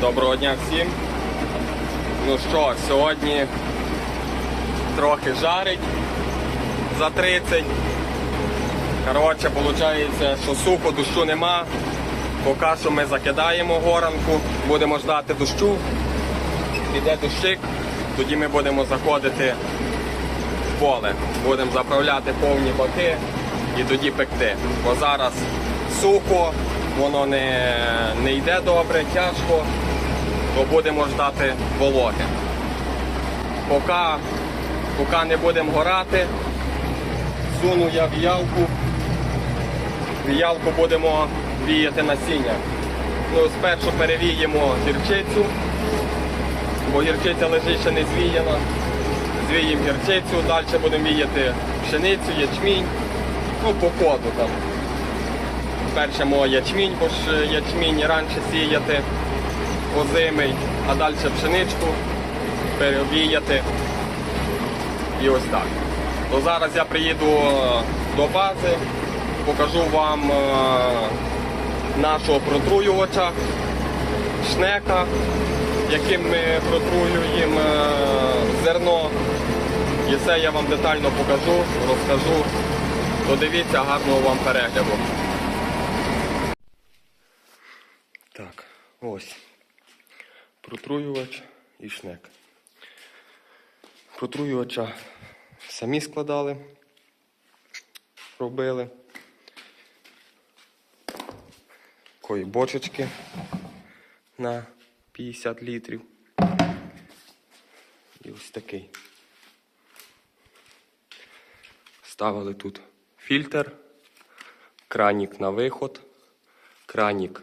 Доброго дня всім. Ну що, сьогодні трохи жарить за 30. Коротше, виходить, що сухо, дощу нема. Поки що ми закидаємо горанку, будемо ждати дощу. Піде дощик, тоді ми будемо заходити в поле. Будемо заправляти повні баки і тоді пекти. Бо зараз сухо, воно не, не йде добре, тяжко, то будемо ждати вологи. Поки, поки не будемо горати, суну я віялку. Віялку будемо віяти насіння. Ну, спершу перевіємо гірчицю, бо гірчиця лежить ще не звіяна. Звіємо гірчицю, далі будемо віяти пшеницю, ячмінь, ну по ходу там. Перше мо ячмінь, бо ж ячмінь раніше сіяти озимий, а далі пшеничку перевіяти. І ось так. То зараз я приїду е, до бази, покажу вам е, нашого протруювача, шнека, яким ми протруюємо е, зерно. І все я вам детально покажу, розкажу. То дивіться, гарного вам перегляду. Так, ось. Протруювач і шнек. Протруювача самі складали, робили. Такої бочечки на 50 літрів. І ось такий. Ставили тут фільтр, кранік на виход, кранік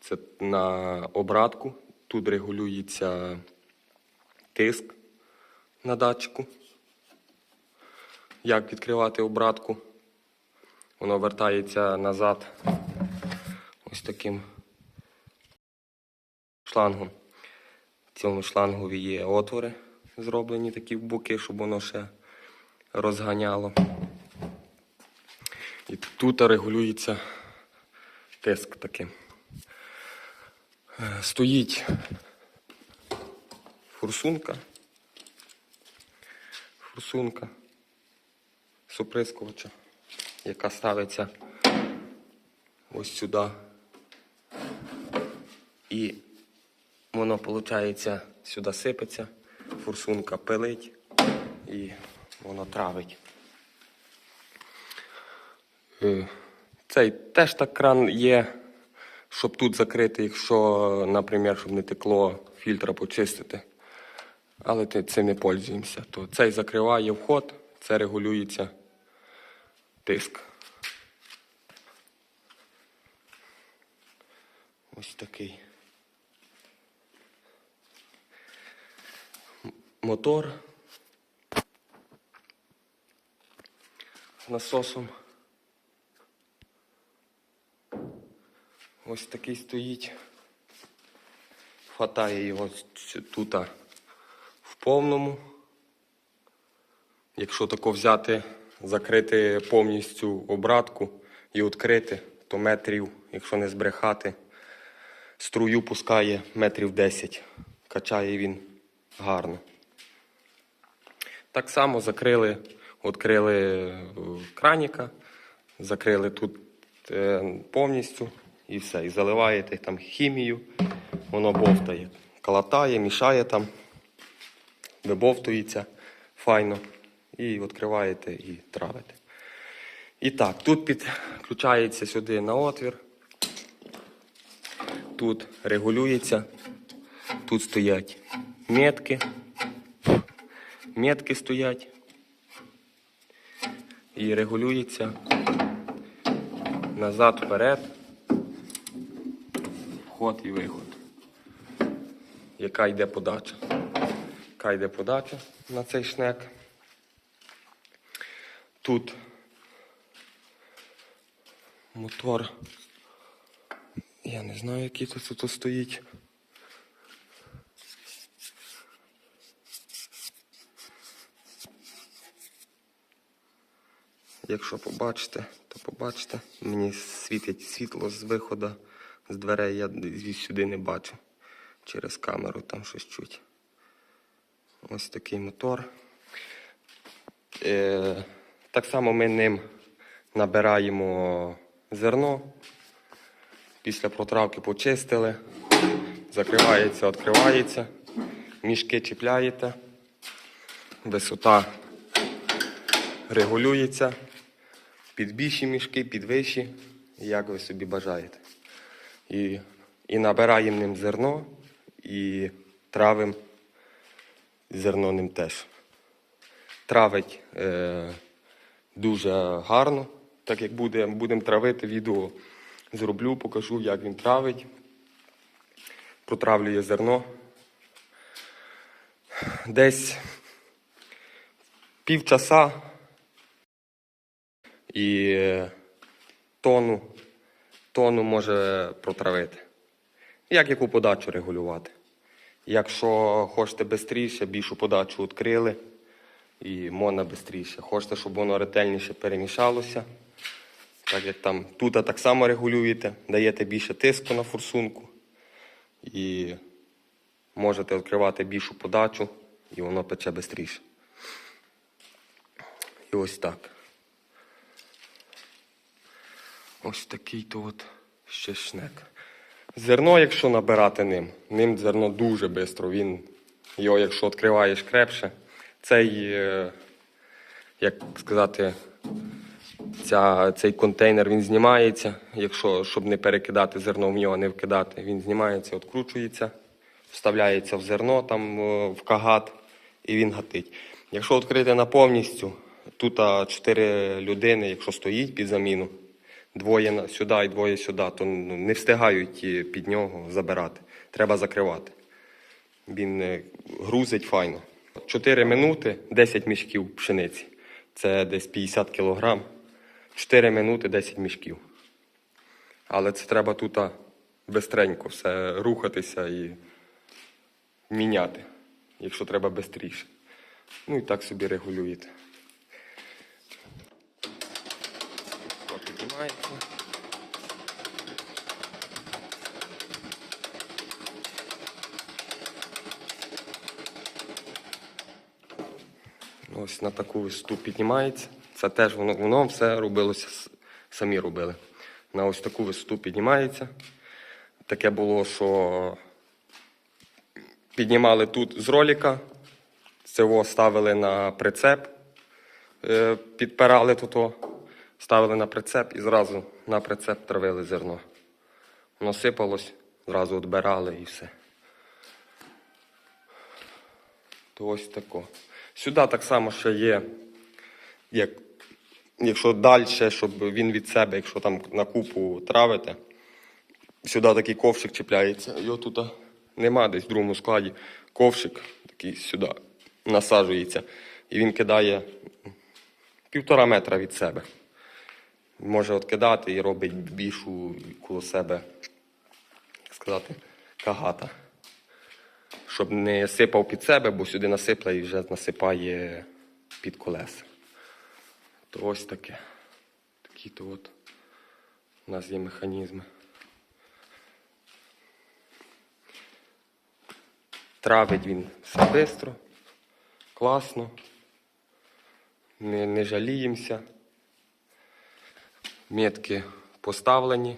це на обратку. Тут регулюється тиск на датчику. Як відкривати обратку? Воно вертається назад ось таким шлангом. В цьому шлангові є отвори, зроблені такі в боки, щоб воно ще розганяло. І тут регулюється тиск таким. Е, Стоїть форсунка. Форсунка суприскувача, яка ставиться ось сюди. І воно, виходить, сюди сипеться, форсунка пилить і воно травить. Е, Цей теж так кран є, щоб тут закрити, якщо, наприклад, щоб не текло, фільтра почистити. Але цим не пользуємося. То цей закриває вход, це регулюється тиск. Ось такий. Мотор насосом. Ось такий стоїть. Хватає його тут в повному. Якщо тако взяти, закрити повністю обратку і відкрити, то метрів, якщо не збрехати, струю пускає метрів 10. Качає він гарно. Так само закрили, відкрили е, краніка, закрили тут е, повністю і все. І заливаєте там хімію, воно бовтає, калатає, мішає там, вибовтується файно. І відкриваєте і травите. І так, тут підключається сюди на отвір. Тут регулюється. Тут стоять метки. Метки стоять. І регулюється назад, вперед. Вход і виход. Яка йде подача? Яка йде подача на цей шнек? Тут мотор. Я не знаю, який тут, тут стоїть. Якщо побачите, то побачите. Мені світить світло з виходу, з дверей я сюди не бачу. через камеру там щось чуть. Ось такий мотор. Е, так само ми ним набираємо зерно. Після протравки почистили. Закривається, відкривається. Мішки чіпляєте. Висота регулюється. Під більші мішки, під вищі, як ви собі бажаєте. І, і набираємо ним зерно, і травимо зерно ним теж. Травить е, дуже гарно, так як буде, будемо травити відео, зроблю, покажу, як він травить. Протравлює зерно. Десь півчаса і е, тону, тону може протравити. Як яку подачу регулювати. Якщо хочете швидше, більшу подачу відкрили і можна швидше. Хочете, щоб воно ретельніше перемішалося. Так як там тут так само регулюєте, даєте більше тиску на форсунку і можете відкривати більшу подачу, і воно пече швидше. І ось так. Ось такий то от ще шнек. Зерно, якщо набирати ним, ним зерно дуже швидко. Він його, якщо відкриваєш крепше, цей, е, як сказати, ця, цей контейнер він знімається. Якщо, щоб не перекидати зерно в нього, не вкидати, він знімається, відкручується, вставляється в зерно там е, в кагат і він гатить. Якщо відкрити на повністю, тут чотири людини, якщо стоїть під заміну, двоє сюди і двоє сюди, то ну, не встигають під нього забирати. Треба закривати. Він е, грузить файно. 4 минути 10 мішків пшениці. Це десь 50 кілограм. 4 минути 10 мішків. Але це треба тут бистренько все рухатися і міняти, якщо треба швидше. Ну і так собі регулюєте. Піднімається. Ось на таку висоту піднімається. Це теж воно, воно все робилося, самі робили. На ось таку висоту піднімається. Таке було, що піднімали тут з роліка, цього ставили на прицеп, е, підпирали тут, ставили на прицеп і зразу на прицеп травили зерно. Воно сипалось, зразу відбирали і все. То ось тако. Сюди так само ще є, як, якщо далі, щоб він від себе, якщо там на купу травите, сюди такий ковшик чіпляється. Його тут нема десь в другому складі. Ковшик такий сюди насаджується. І він кидає півтора метра від себе. Може відкидати і робить більшу коло себе, як сказати, кагата щоб не сипав під себе, бо сюди насипла і вже насипає під колеса. То ось таке. Такі то от у нас є механізми. Травить він все швидко, класно. Не, не жаліємося. Метки поставлені,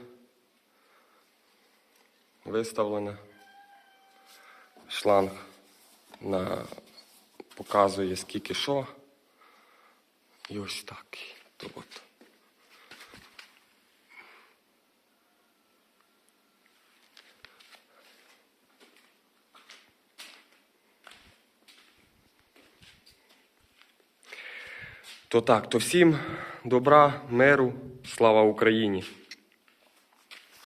виставлені шланг на, показує скільки що. І ось так. То. То так, то всім добра, миру, слава Україні!